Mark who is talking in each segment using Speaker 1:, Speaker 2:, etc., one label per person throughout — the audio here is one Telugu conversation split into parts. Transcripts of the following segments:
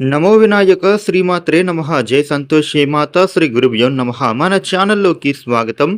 Speaker 1: నమో వినాయక శ్రీమాత్రే నమ. జై సంతోష్ మాత. శ్రీ గురుభ్యో నమ. మన ఛానల్లోకి స్వాగతం.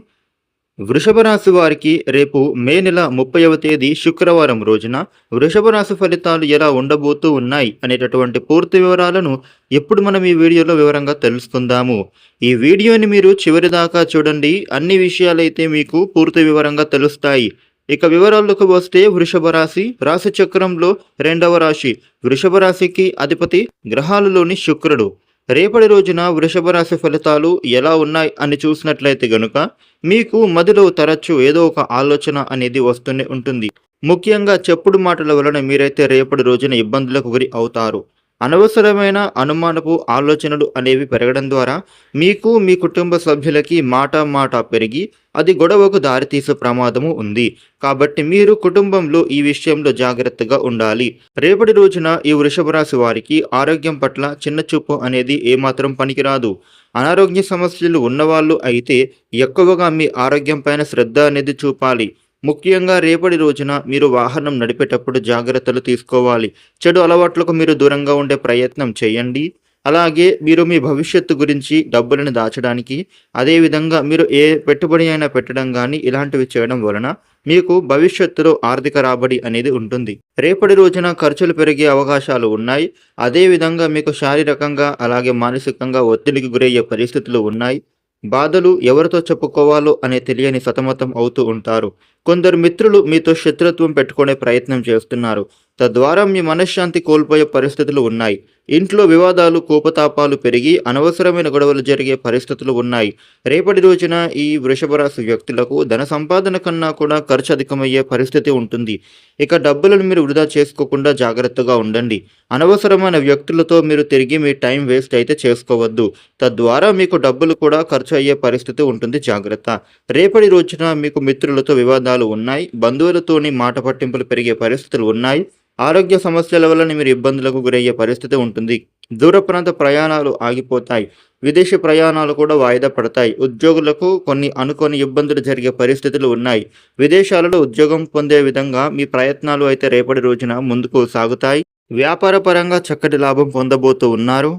Speaker 1: వృషభ రాశి వారికి రేపు మే నెల ముప్పైవ తేదీ శుక్రవారం రోజున వృషభ రాశి ఫలితాలు ఎలా ఉండబోతూ ఉన్నాయి అనేటటువంటి పూర్తి వివరాలను ఇప్పుడు మనం ఈ వీడియోలో వివరంగా తెలుసుకుందాము. ఈ వీడియోని మీరు చివరి దాకా చూడండి. అన్ని విషయాలైతే మీకు పూర్తి వివరంగా తెలుస్తాయి. ఇక వివరాలకు వస్తే వృషభ రాశి రాశి చక్రంలో రెండవ రాశి. వృషభ రాశికి అధిపతి గ్రహాలలోని శుక్రుడు. రేపటి రోజున వృషభ రాశి ఫలితాలు ఎలా ఉన్నాయి అని చూసినట్లయితే గనుక మీకు మదిలో తరచూ ఏదో ఒక ఆలోచన అనేది వస్తూనే ఉంటుంది. ముఖ్యంగా చెప్పుడు మాటల వలన మీరైతే రేపటి రోజున ఇబ్బందులకు గురి అవుతారు. అనవసరమైన అనుమానపు ఆలోచనలు అనేవి పెరగడం ద్వారా మీకు మీ కుటుంబ సభ్యులకి మాట మాట పెరిగి అది గొడవకు దారితీసే ప్రమాదము ఉంది. కాబట్టి మీరు కుటుంబంలో ఈ విషయంలో జాగ్రత్తగా ఉండాలి. రేపటి రోజున ఈ వృషభ రాశి వారికి ఆరోగ్యం పట్ల చిన్న చూపు అనేది ఏమాత్రం పనికిరాదు. అనారోగ్య సమస్యలు ఉన్నవాళ్ళు అయితే ఎక్కువగా మీ ఆరోగ్యం పైన శ్రద్ధ అనేది చూపాలి. ముఖ్యంగా రేపటి రోజున మీరు వాహనం నడిపేటప్పుడు జాగ్రత్తలు తీసుకోవాలి. చెడు అలవాట్లకు మీరు దూరంగా ఉండే ప్రయత్నం చేయండి. అలాగే మీరు మీ భవిష్యత్తు గురించి డబ్బులను దాచడానికి అదేవిధంగా మీరు ఏ పెట్టుబడి అయినా పెట్టడం కానీ ఇలాంటివి చేయడం వలన మీకు భవిష్యత్తులో ఆర్థిక రాబడి అనేది ఉంటుంది. రేపటి రోజున ఖర్చులు పెరిగే అవకాశాలు ఉన్నాయి. అదేవిధంగా మీకు శారీరకంగా అలాగే మానసికంగా ఒత్తిడికి గురయ్యే పరిస్థితులు ఉన్నాయి. బాధలు ఎవరితో చెప్పుకోవాలో అనే తెలియని సతమతం అవుతూ ఉంటారు. కొందరు మిత్రులు మీతో శత్రుత్వం పెట్టుకునే ప్రయత్నం చేస్తున్నారు. తద్వారా మీ మనశ్శాంతి కోల్పోయే పరిస్థితులు ఉన్నాయి. ఇంట్లో వివాదాలు కోపతాపాలు పెరిగి అనవసరమైన గొడవలు జరిగే పరిస్థితులు ఉన్నాయి. రేపటి రోజున ఈ వృషభరాశి వ్యక్తులకు ధన సంపాదన కన్నా కూడా ఖర్చు అధికమయ్యే పరిస్థితి ఉంటుంది. ఇక డబ్బులను మీరు వృధా చేసుకోకుండా జాగ్రత్తగా ఉండండి. అనవసరమైన వ్యక్తులతో మీరు తిరిగి మీ టైం వేస్ట్ అయితే చేసుకోవద్దు. తద్వారా మీకు డబ్బులు కూడా ఖర్చు అయ్యే పరిస్థితి ఉంటుంది. జాగ్రత్త. రేపటి రోజున మీకు మిత్రులతో వివాదాలు ఉన్నాయి. బంధువులతోని మాట పట్టింపులు పెరిగే పరిస్థితులు ఉన్నాయి. ఆరోగ్య సమస్యల వలన మీరు ఇబ్బందులకు గురయ్యే పరిస్థితి ఉంటుంది. దూర ప్రాంత ప్రయాణాలు ఆగిపోతాయి. విదేశీ ప్రయాణాలు కూడా వాయిదా పడతాయి. ఉద్యోగులకు కొన్ని అనుకోని ఇబ్బందులు జరిగే పరిస్థితులు ఉన్నాయి. విదేశాలలో ఉద్యోగం పొందే విధంగా మీ ప్రయత్నాలు అయితే రేపటి రోజున ముందుకు సాగుతాయి. వ్యాపారపరంగా చక్కటి లాభం పొందబోతూ ఉన్నారు.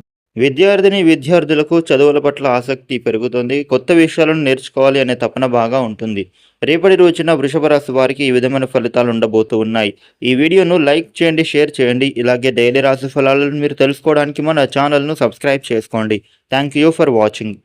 Speaker 1: విద్యార్థిని విద్యార్థులకు చదువుల పట్ల ఆసక్తి పెరుగుతుంది కొత్త విషయాలను నేర్చుకోవాలి అనే తపన బాగా ఉంటుంది. రేపటి రోజున వృషభ రాశి వారికి ఈ విధమైన ఫలితాలు ఉండబోతూ ఉన్నాయి. ఈ వీడియోను లైక్ చేయండి షేర్ చేయండి. ఇలాగే డైలీ రాశి ఫలాలను మీరు తెలుసుకోవడానికి మన ఛానల్ను సబ్స్క్రైబ్ చేసుకోండి. Thank you for watching.